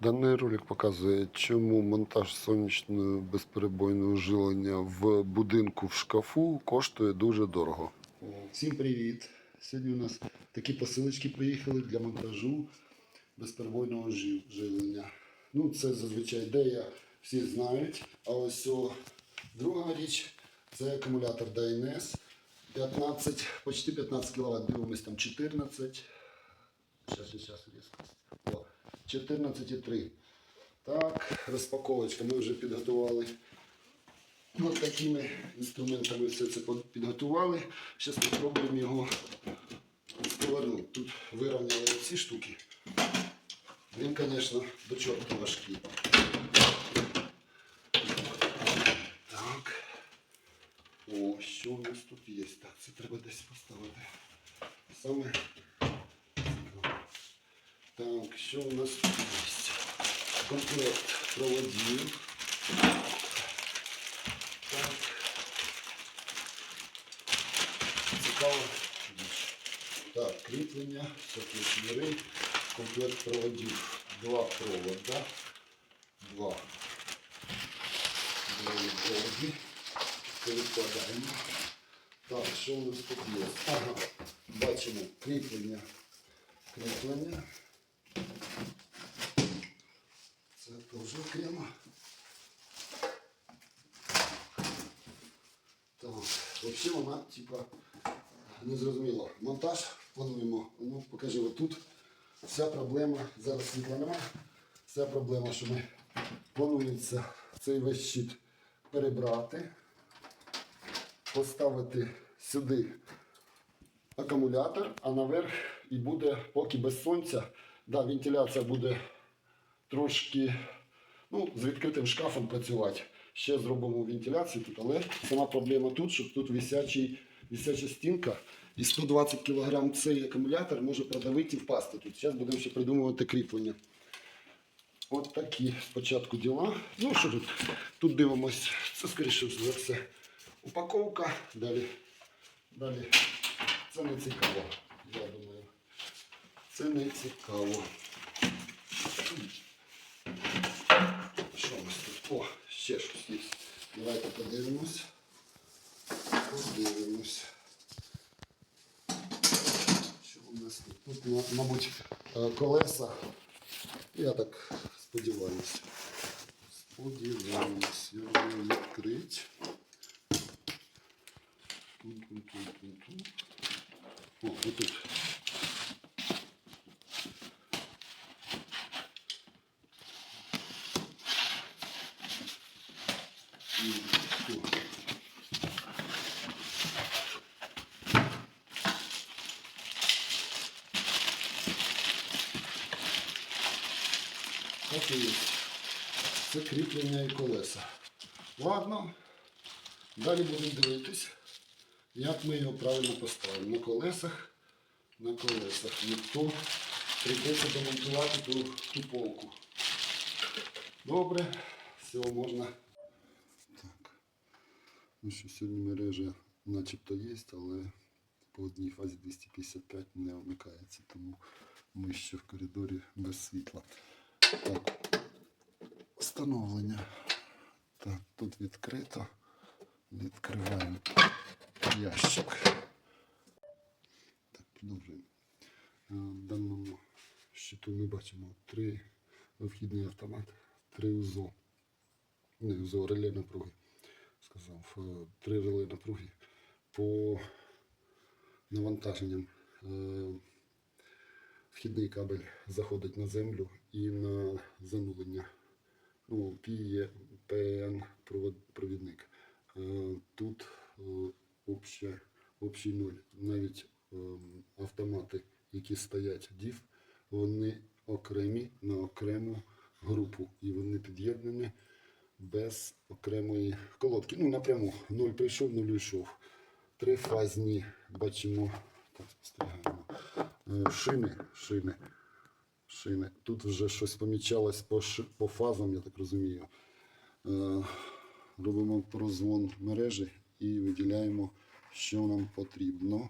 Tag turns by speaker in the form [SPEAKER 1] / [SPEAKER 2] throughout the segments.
[SPEAKER 1] Даний ролик показує, чому монтаж сонячного безперебойного жилення в будинку в шкафу коштує дуже дорого.
[SPEAKER 2] Всім привіт! Сьогодні у нас такі посилочки приїхали для монтажу безперебойного жи- живлення. Ну, це зазвичай ідея, всі знають. А ось о, друга річ це акумулятор DNS 15, почти 15 кВт, дивимось там 14. Зараз, зараз, різко. 14,3. Так, розпаковочка ми вже підготували. Ось такими інструментами все це підготували. Зараз спробуємо його повернути. Тут вирівняли ці штуки. Він, звісно, до чорта важкий. Так. О, що у нас тут є? Так, це треба десь поставити. Саме. Так, що у нас тут є? Комплект проводів. Так. Цікаво. Так, кріплення, всякі шнури, комплект проводів, два провода, два. Два проводи. Перекладаємо. Так, що у нас тут є? Ага, бачимо кріплення. Кріплення. Це теж окремо. Так, взагалі вона, типа, не зрозуміла. Монтаж плануємо. Ну, покажи отут. Вся проблема, зараз світла нема. Вся проблема, що ми планується цей весь щит перебрати, поставити сюди акумулятор, а наверх і буде, поки без сонця, да, вентиляція буде трошки ну, з відкритим шкафом працювати. Ще зробимо вентиляцію тут, але сама проблема тут, що тут висячий, висяча стінка і 120 кг цей акумулятор може продавити і впасти тут. Зараз будемо ще придумувати кріплення. От такі спочатку діла. Ну що тут? Тут дивимось, це скоріше за все упаковка. Далі, далі. Це не цікаво, я думаю. Це не цікаво. Що у нас тут? О, ще щось є. Давайте подивимось. Подивимось. Що у нас тут? Тут, ма- мабуть, е, колеса. Я так сподіваюся. Сподіваюся. Кріплення і колеса. Ладно, далі будемо дивитись, як ми його правильно поставимо. На колесах, на колесах. Ніхто прийдеться демонтувати ту, ту полку. Добре, все можна. Так. Ну що, сьогодні мережа начебто є, але по одній фазі 255 не вмикається, тому ми ще в коридорі без світла. Так, встановлення. Так, тут відкрито. Відкриваємо ящик. Так, продовжуємо. Е, В даному щиту ми бачимо три вхідний автомат, три УЗО. Не УЗО, реле напруги. Сказав, е, три реле напруги по навантаженням. е, Вхідний кабель заходить на землю і на занулення. Ну, Пі є ПН провод- провідник. Е, Тут е, обще, общий нуль. Навіть е, автомати, які стоять DIF, вони окремі на окрему групу. І вони під'єднані без окремої колодки. Ну, напряму. Нуль прийшов, нуль йшов. Трифазні, бачимо, так, спостерігаємо. Шини, шини, шини. Тут вже щось помічалось по, по фазам, я так розумію. Е, Робимо прозвон мережі і виділяємо, що нам потрібно.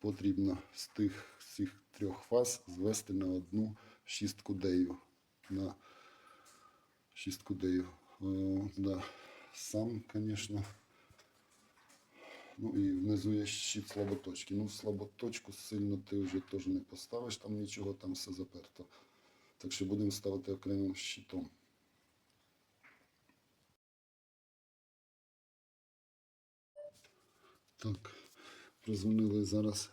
[SPEAKER 2] Потрібно з тих цих трьох фаз звести на одну шістку дею. на шістку дею. Е, да. Сам, звісно. Ну і внизу є щит слаботочки. Ну, слаботочку сильно ти вже теж не поставиш, там нічого, там все заперто. Так що будемо ставити окремим щитом. Так, прозвонили зараз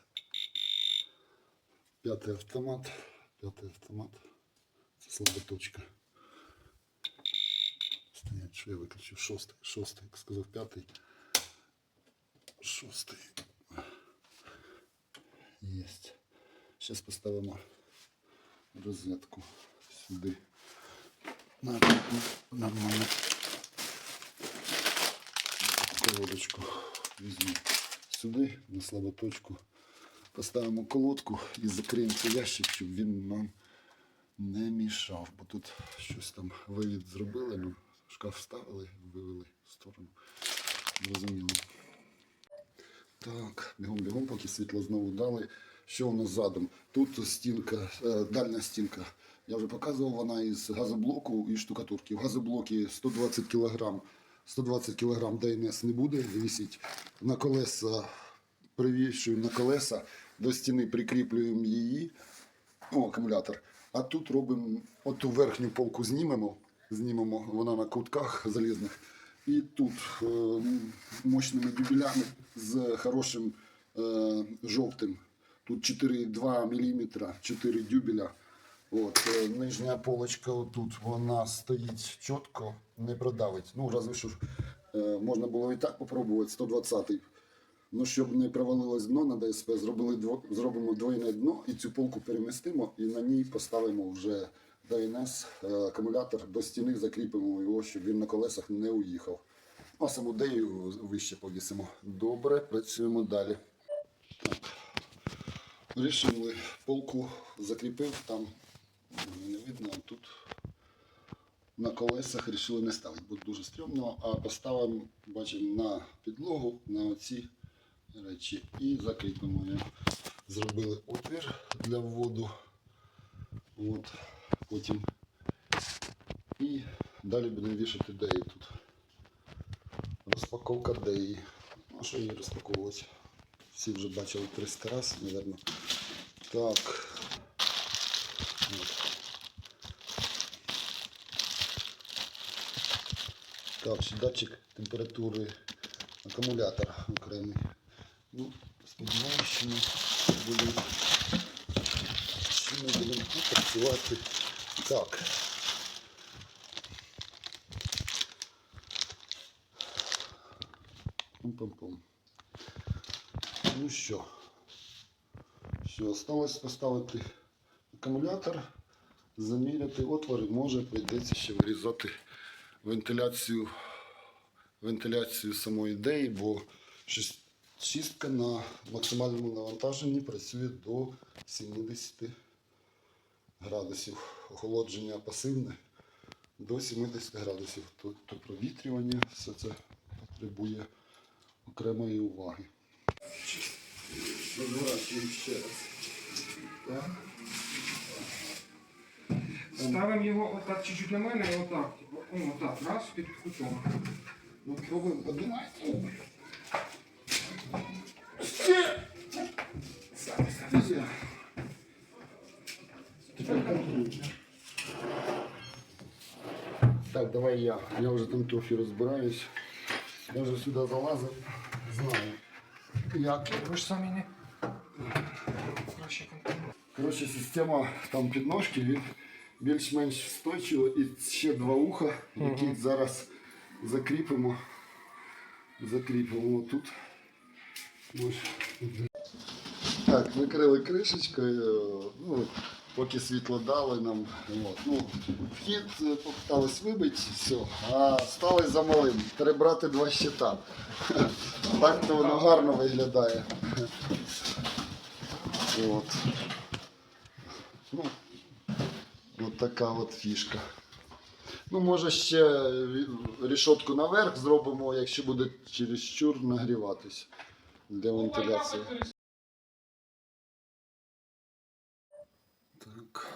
[SPEAKER 2] п'ятий автомат. П'ятий автомат. Це слаботочка. Стоять, що я виключив? Шостий, шостий, як сказав п'ятий. Шостий. Єсть. Зараз поставимо розетку сюди. На, нормально. Колодочку візьму сюди, на слаботочку. Поставимо колодку і закриємо цей ящик, щоб він нам не мішав. Бо тут щось там вивід зробили, ну, шкаф вставили, вивели в сторону. Зрозуміло. Так, бігом-бігом, поки світло знову дали. Що у нас задом? Тут стінка, е, дальня стінка. Я вже показував, вона із газоблоку і штукатурки. В газоблокі 120 кг. 120 кг ДНС не буде, висить на колеса, привішуємо на колеса, до стіни прикріплюємо її, ну, акумулятор. А тут робимо оту верхню полку знімемо, знімемо, вона на кутках залізних. І тут е, мощними дюбелями з хорошим е, жовтим. Тут 4,2 мм, 4 дюбеля. От, е, нижня полочка отут, вона стоїть чітко, не продавить. Ну, разве що можна було і так попробувати, 120-й. Ну, щоб не провалилось дно на ДСП, зробили зробимо двойне дно і цю полку перемістимо і на ній поставимо вже ДНС, е, акумулятор до стіни, закріпимо його, щоб він на колесах не уїхав. А саму дею вище повісимо. Добре, працюємо далі. Так. Рішили, полку закріпив, там не видно, а тут на колесах вирішили не ставити, бо дуже стрьомно, а поставимо, бачимо, на підлогу, на оці речі і закріпимо. Зробили отвір для вводу. От, потім. І далі будемо вішати деї тут. Розпаковка деї. Ну, а що її розпаковувати? Всі вже бачили 300 разів, мабуть. Так. Так, ще датчик температури акумулятора окремий. Ну, сподіваюся, що ми будемо, що ми будемо працювати. Так. Пум-пум-пум. Ну що? Все, осталось поставити акумулятор, заміряти отвори, може прийдеться ще вирізати вентиляцію, вентиляцію самої ідеї, бо шістка на максимальному навантаженні працює до 70 градусів. Охолодження пасивне до 70 градусів. Тобто провітрювання все це потребує окремої уваги. Розворачуємо ще раз. Так.
[SPEAKER 3] Ставимо його отак чуть-чуть на мене і отак. О, отак, раз, під кутом.
[SPEAKER 2] Ну, пробуємо поднимати. Тепер контролюйте. Так, давай я. Я вже там трохи розбираюсь. Я вже сюди залазив, знаю. Як.
[SPEAKER 3] Ви ж самі не краще контролюєте.
[SPEAKER 2] Коротше, система там підножки, він більш-менш встойчива і ще два уха, які зараз закріпимо. Закріпимо тут. Ось. Так, накрили кришечкою, ну, поки світло дали нам. От. Ну, вхід е, попитались вибити, все, а стали за малим. Треба брати два щита. Так то воно гарно виглядає. От. Ну, от така от фішка. Ну, може ще рішотку наверх зробимо, якщо буде чересчур нагріватись для вентиляції. Так.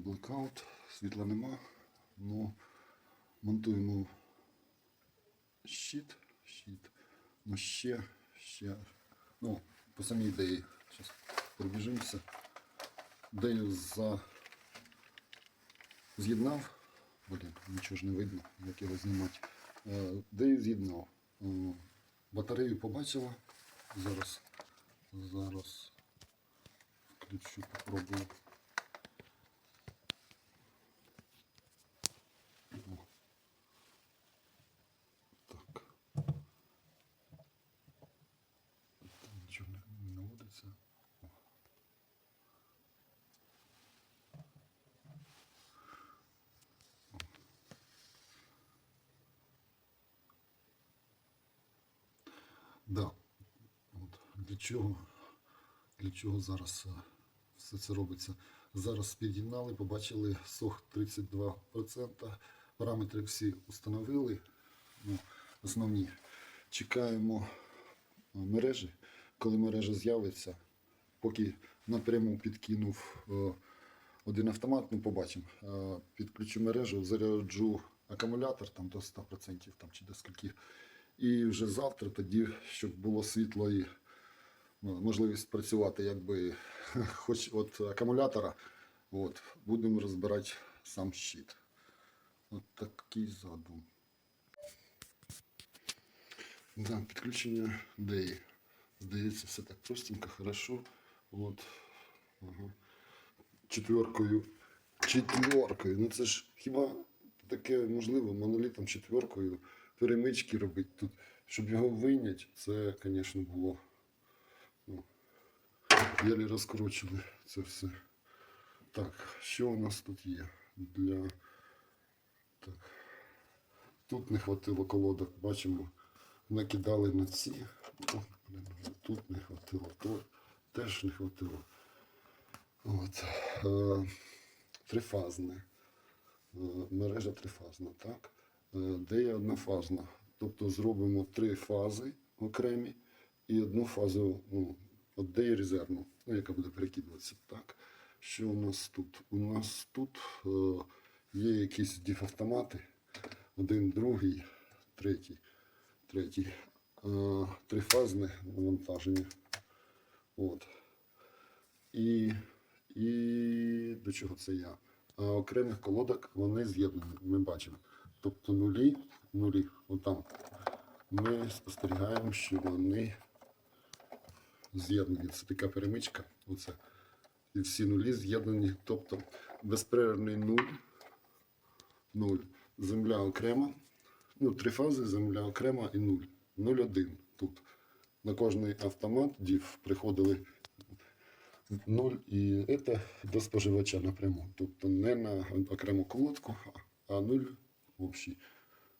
[SPEAKER 2] Блекаут, світла нема. Ну, монтуємо щит, щит. Ну ще, ще. Ну, по самій ідеї. Зараз пробіжимося. Ідею за... з'єднав. Блін, нічого ж не видно, як його знімати. Е, Ідею з'єднав. Е, Батарею побачила. Зараз, зараз включу, попробую. О. Так. Там нічого не, не Да. От. Для чого? Для чого зараз е, все це робиться? Зараз під'єднали, побачили сох 32%. Параметри всі установили. Ну, основні. Чекаємо е, мережі. Коли мережа з'явиться, поки напряму підкинув е, один автомат, ну побачимо. Е, Підключу мережу, заряджу акумулятор там до 100% там, чи до скільки. І вже завтра тоді, щоб було світло і ну, можливість працювати якби хоч від акумулятора, от, будемо розбирати сам щит. От такий задум. Да, підключення DEI. Здається, все так простенько, хорошо. От. Ага. Четверкою. Четверкою. Ну це ж хіба таке можливо монолітом четверкою перемички робити тут. Щоб його вийняти, це, звісно, було. Ну, єлі розкручили це все. Так, що у нас тут є? Для. Так. Тут не хватило колодок, бачимо, накидали на ці. Тут не хватило, то теж не хватило. От. Е, трифазне. Е, мережа трифазна, так? Е, Де є однофазна. Тобто зробимо три фази окремі і одну фазу, ну, де є резервну, ну, яка буде перекидуватися. Так. Що у нас тут? У нас тут є якісь діфавтомати. Один, другий, третій. Третій. Е, трифазне навантаження. От. І, і до чого це я? А окремих колодок вони з'єднані, ми бачимо. Тобто нулі, нулі, отам. Ми спостерігаємо, що вони з'єднані. Це така перемичка. Оце. І всі нулі з'єднані. Тобто безперервний нуль, нуль. Земля окрема. Ну, три фази, земля окрема і нуль. 0,1 тут. На кожний автомат дів приходили 0 і це до споживача напряму. Тобто не на окрему колодку, а 0 общий.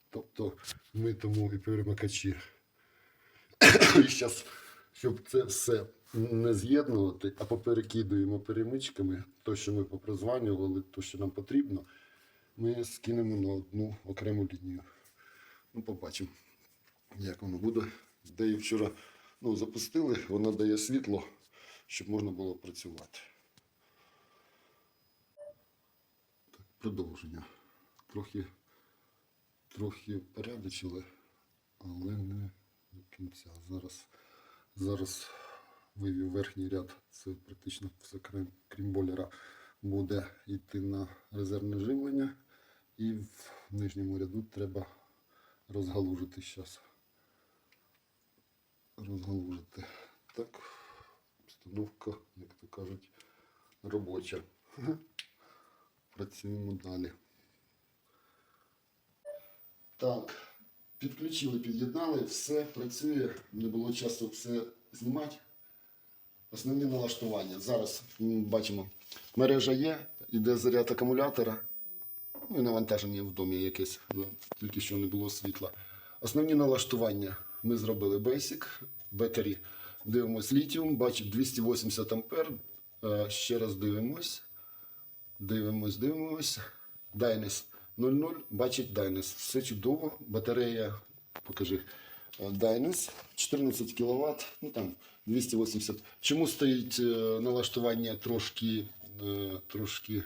[SPEAKER 2] Тобто ми тому і перемикачі. І зараз, щоб це все не з'єднувати, а поперекидуємо перемичками, то, що ми попрозванювали, то, що нам потрібно, ми скинемо на одну окрему лінію. Ну, побачимо, як воно буде. Де її вчора ну, запустили, вона дає світло, щоб можна було працювати. Так, продовження. Трохи, трохи порядочили, але не до кінця. Зараз, зараз вивів верхній ряд, це практично все крім, крім бойлера, буде йти на резервне живлення. І в нижньому ряду треба розгалужити зараз. Розгалужити. Так, установка, як то кажуть, робоча. Працюємо далі. Так, підключили, під'єднали, все працює, не було часу все знімати. Основні налаштування. Зараз бачимо, мережа є, іде заряд акумулятора. Ну і навантаження в домі якесь, тільки що не було світла. Основні налаштування ми зробили Basic, Battery. Дивимось літіум, бачить 280 ампер. Е, Ще раз дивимось. Дивимось, дивимось. Dynes 00, бачить Dynes. Все чудово. Батарея, покажи. Е, Dynes 14 кВт, ну там 280. Чому стоїть е, налаштування трошки, трошки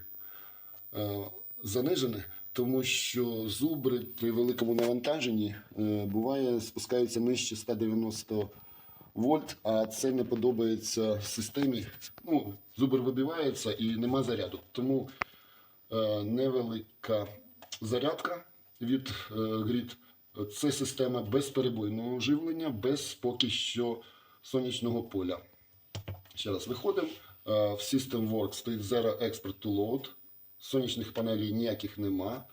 [SPEAKER 2] занижене, тому що зубри при великому навантаженні е, буває спускаються нижче 190 вольт, а це не подобається системі. Ну, зубр вибивається і нема заряду. Тому е, невелика зарядка від е, грід. Це система безперебойного живлення, без поки що сонячного поля. Ще раз виходимо. В System Work стоїть Zero Expert to Load. Сонячних панелей ніяких нема.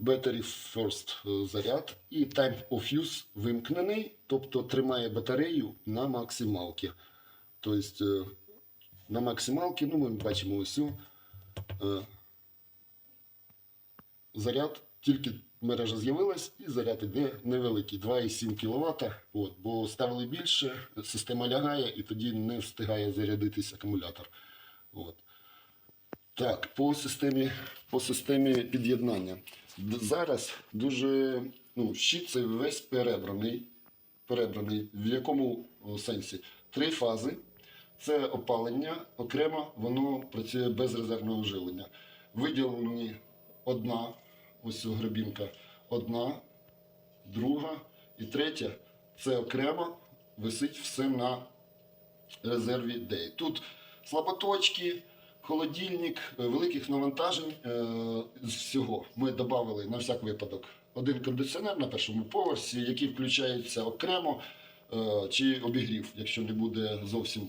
[SPEAKER 2] Battery First е, заряд. І Time of Use вимкнений, тобто тримає батарею на максималці. Тобто е, на максималці, ну ми бачимо ось е, заряд, тільки мережа з'явилась, і заряд іде невеликий, 2,7 кВт. От, бо ставили більше, система лягає і тоді не встигає зарядитись акумулятор. От. Так, по системі, по системі під'єднання. Зараз дуже ну, щит цей весь перебраний. перебраний. В якому сенсі? Три фази. Це опалення окремо, воно працює без резервного живлення. Виділені одна, ось ця гребінка, одна, друга і третя. Це окремо висить все на резерві DEI. Тут слаботочки, холодильник, е, великих навантажень е, з всього. Ми додали на всяк випадок один кондиціонер на першому поверсі, який включається окремо, е, чи обігрів, якщо не буде зовсім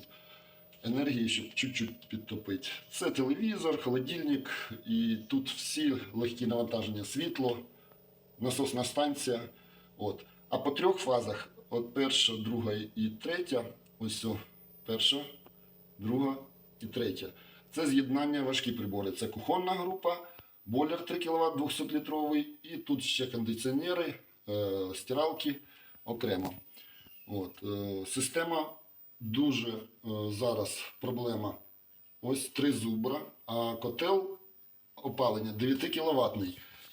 [SPEAKER 2] енергії, щоб чуть-чуть підтопити. Це телевізор, холодильник, і тут всі легкі навантаження, світло, насосна станція. От. А по трьох фазах, от перша, друга і третя, ось перша, друга і третя. Це з'єднання важкі прибори. Це кухонна група, бойлер 3 кВт 200-літровий, і тут ще кондиціонери, е, стиралки окремо. От, е, система дуже е, зараз проблема. Ось три зубра, а котел опалення 9 кВт.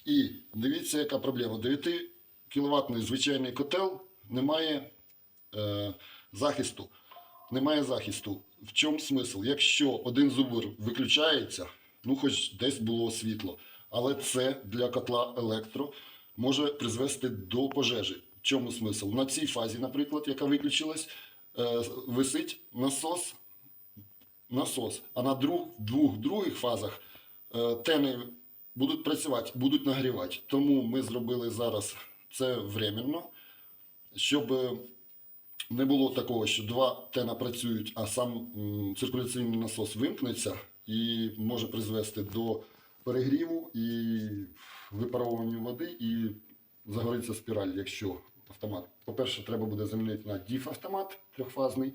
[SPEAKER 2] І дивіться, яка проблема. 9 кВт звичайний котел немає е, захисту. Немає захисту. В чому смисл? Якщо один зубр виключається, ну хоч десь було світло, але це для котла електро може призвести до пожежі. В чому смисл? На цій фазі, наприклад, яка виключилась, е, висить насос, насос. А на друг, двох других фазах е, тени будуть працювати, будуть нагрівати. Тому ми зробили зараз це временно, щоб е, не було такого, що два тена працюють, а сам циркуляційний насос вимкнеться і може призвести до перегріву і випаровування води, і загориться спіраль, якщо автомат. По-перше, треба буде замінити на діф автомат трьохфазний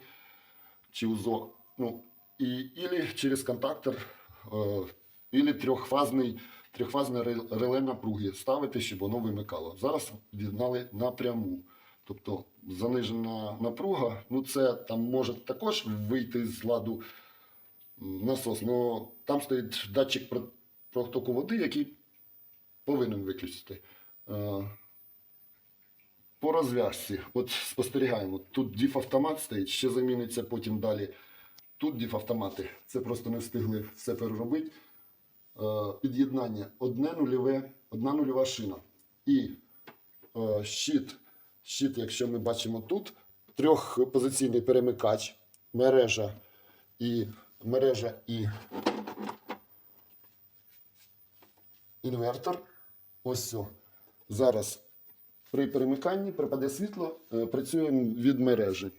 [SPEAKER 2] чи УЗО. Ну, і, ілі через контактор, е, ілі трьохфазний, трьохфазне реле напруги ставити, щоб воно вимикало. Зараз під'єднали напряму. Тобто занижена напруга, ну це там може також вийти з ладу насос, але там стоїть датчик протоку води, який повинен виключити. Е, По розв'язці, от спостерігаємо, тут діф-автомат стоїть, ще заміниться потім далі. Тут діф-автомати, це просто не встигли все переробити. Е, Під'єднання одне нульове, одна нульова шина. І е, щит, щит, якщо ми бачимо тут, трьохпозиційний перемикач, мережа і мережа і інвертор. Ось все. Зараз при перемиканні припаде світло, е, працюємо від мережі.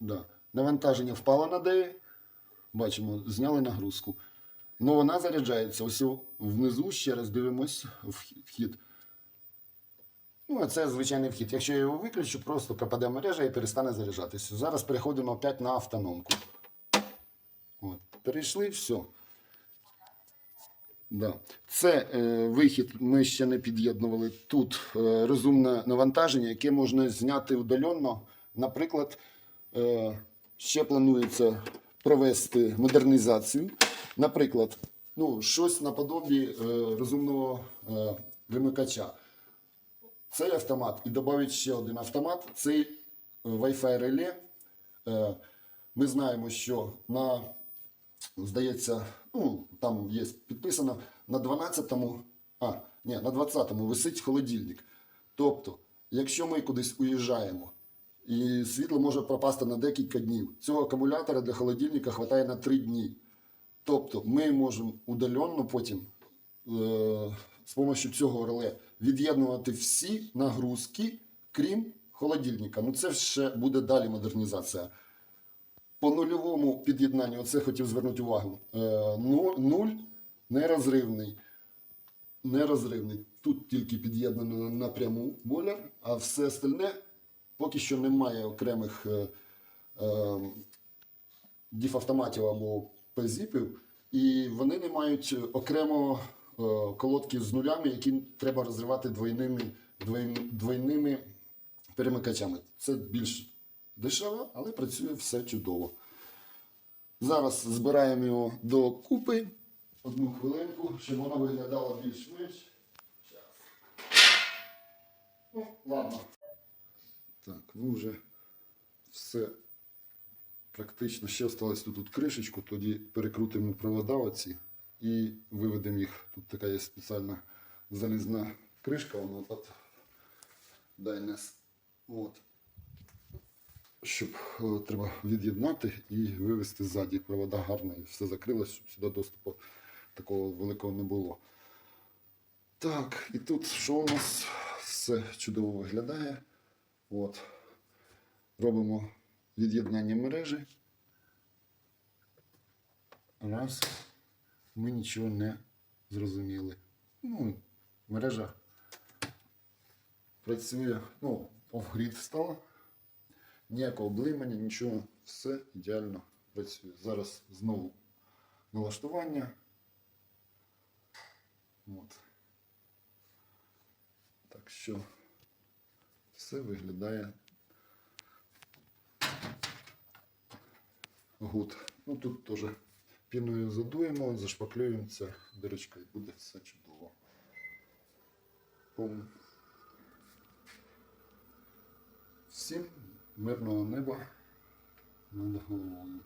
[SPEAKER 2] Да. Навантаження впало на деї. Бачимо, зняли нагрузку. Ну вона заряджається. Ось внизу ще раз дивимось вхід. Ну, а це звичайний вхід. Якщо я його виключу, просто пропаде мережа і перестане заряджатися. Зараз переходимо опять на автономку. От. Перейшли, все. Да. Це е, вихід ми ще не під'єднували. Тут е, розумне навантаження, яке можна зняти удаленно. Наприклад, е, ще планується провести модернізацію. Наприклад, ну, щось наподобі е, розумного е, вимикача. Цей автомат і додати ще один автомат. Цей е, Wi-Fi реле. Е, Ми знаємо, що на здається, ну, там є підписано, на 12-му, а, ні, на 20-му висить холодильник. Тобто, якщо ми кудись уїжджаємо, і світло може пропасти на декілька днів, цього акумулятора для холодильника вистачає на 3 дні. Тобто ми можемо удаленно потім е, з допомогою цього реле від'єднувати всі нагрузки, крім холодильника. Ну це ще буде далі модернізація. По нульовому під'єднанню, оце хотів звернути увагу. Е, ну- нуль нерозривний. Нерозривний. Тут тільки під'єднано напряму бойлер, а все остальне поки що немає окремих е, е, діфавтоматів або пезіпів, і вони не мають окремо е, колодки з нулями, які треба розривати двойними, двойн- двойними перемикачами. Це більш дешево, але працює все чудово. Зараз збираємо його до купи. Одну хвилинку, щоб воно виглядало більш-менш. Ну, ладно. Так, ну вже все практично. Ще осталось тут, тут кришечку, тоді перекрутимо провода оці і виведемо їх. Тут така є спеціальна залізна кришка, вона тут Дайнес. От. Щоб е, треба від'єднати і вивести ззаді провода гарно і все закрилось, щоб сюди доступу такого великого не було. Так, і тут що у нас все чудово виглядає. От. Робимо від'єднання мережі. Раз. Ми нічого не зрозуміли. Ну, мережа працює, ну, off-grid стала. Ніякого блимання, нічого, все ідеально працює. Зараз знову налаштування. От. Так що все виглядає гуд. Ну тут теж піною задуємо, зашпаклюємо це дирочка і буде все чудово. Пом. Всім мирного неба над головою.